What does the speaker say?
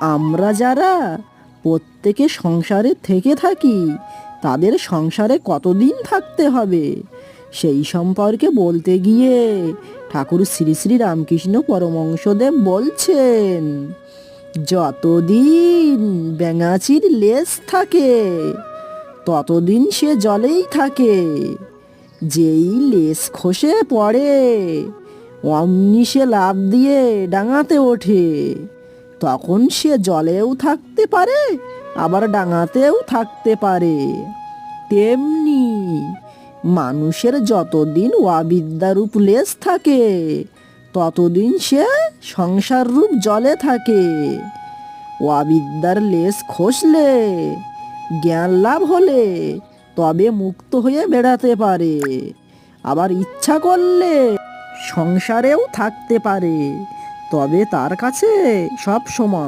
আমরা যারা প্রত্যেকে সংসারে থেকে থাকি, তাদের সংসারে কতদিন থাকতে হবে? সেই সম্পর্কে বলতে গিয়ে ঠাকুর শ্রী শ্রী রামকৃষ্ণ পরমংশদেব বলছেন, যতদিন ব্যাঙাচির লেজ থাকে, ততদিন সে জলেই থাকে। যেই লেজ খসে পড়ে, অমনি সে লাভ দিয়ে ডাঙাতে ওঠে। তখন সে জলেও থাকতে পারে, আবার ডাঙাতেও থাকতে পারে। তেমনি মানুষের যতদিন অবিদ্যারূপ লেজ থাকে, ততদিন সে সংসার রূপ জলে থাকে। অবিদ্যার লেজ খসলে, জ্ঞান লাভ হলে তবে মুক্ত হয়ে বেড়াতে পারে। আবার ইচ্ছা করলে সংসারেও থাকতে পারে। তবে তার কাছে সব সময়।